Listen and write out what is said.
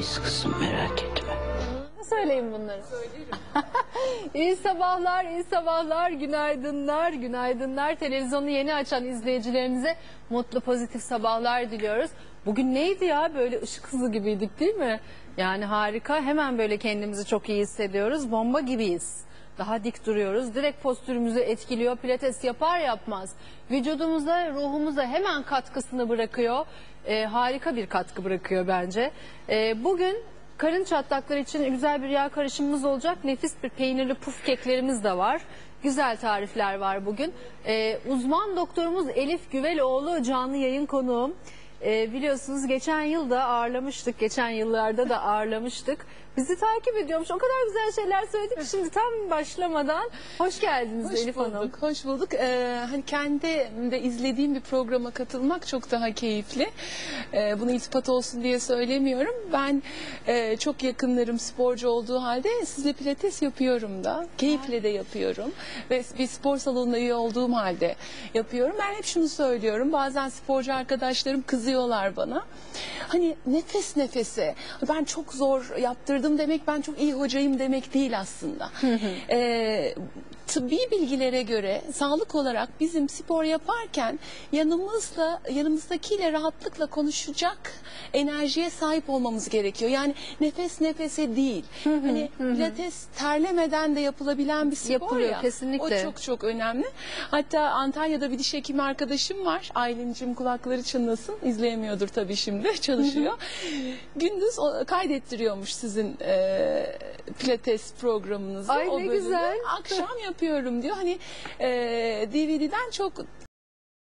Buradayız kızım merak etme. Söyleyin bunları. iyi sabahlar, iyi sabahlar, günaydınlar, günaydınlar. Televizyonu yeni açan izleyicilerimize mutlu pozitif sabahlar diliyoruz. Bugün neydi ya böyle ışık hızı gibiydik değil mi? Yani harika hemen böyle kendimizi çok iyi hissediyoruz. Bomba gibiyiz. Daha dik duruyoruz. Direkt postürümüzü etkiliyor. Pilates yapar yapmaz. Vücudumuza, ruhumuza hemen katkısını bırakıyor. Ee, harika bir katkı bırakıyor bence. Ee, bugün Karın çatlakları için güzel bir yağ karışımımız olacak. Nefis bir peynirli puf keklerimiz de var. Güzel tarifler var bugün. Ee, uzman doktorumuz Elif Güveloğlu canlı yayın konuğum. Ee, biliyorsunuz geçen yıl da ağırlamıştık. Geçen yıllarda da ağırlamıştık. Bizi takip ediyormuş. O kadar güzel şeyler söyledik ki şimdi tam başlamadan. Hoş geldiniz Elif Hanım. bulduk, hoş bulduk. Ee, hani kendi de izlediğim bir programa katılmak çok daha keyifli. Ee, bunu iltifat olsun diye söylemiyorum. Ben e, çok yakınlarım sporcu olduğu halde sizle pilates yapıyorum da. Keyifle de yapıyorum. Ve bir spor salonunda üye olduğum halde yapıyorum. Ben hep şunu söylüyorum. Bazen sporcu arkadaşlarım kızıyorlar bana. Hani nefes nefese. Ben çok zor yaptırdım demek ben çok iyi hocayım demek değil aslında. Ee, tıbbi bilgilere göre sağlık olarak bizim spor yaparken yanımızla yanımızdakiyle rahatlıkla konuşacak enerjiye sahip olmamız gerekiyor. Yani nefes nefese değil. hani pilates terlemeden de yapılabilen bir spor Yapılıyor, ya. kesinlikle. O çok çok önemli. Hatta Antalya'da bir diş hekimi arkadaşım var. Aylin'cim kulakları çınlasın. İzleyemiyordur tabii şimdi. Çalışıyor. Gündüz kaydettiriyormuş sizin e, pilates programınızı. Ay, o ne bölümü. güzel. Akşam yapıyorum diyor. Hani e, DVD'den çok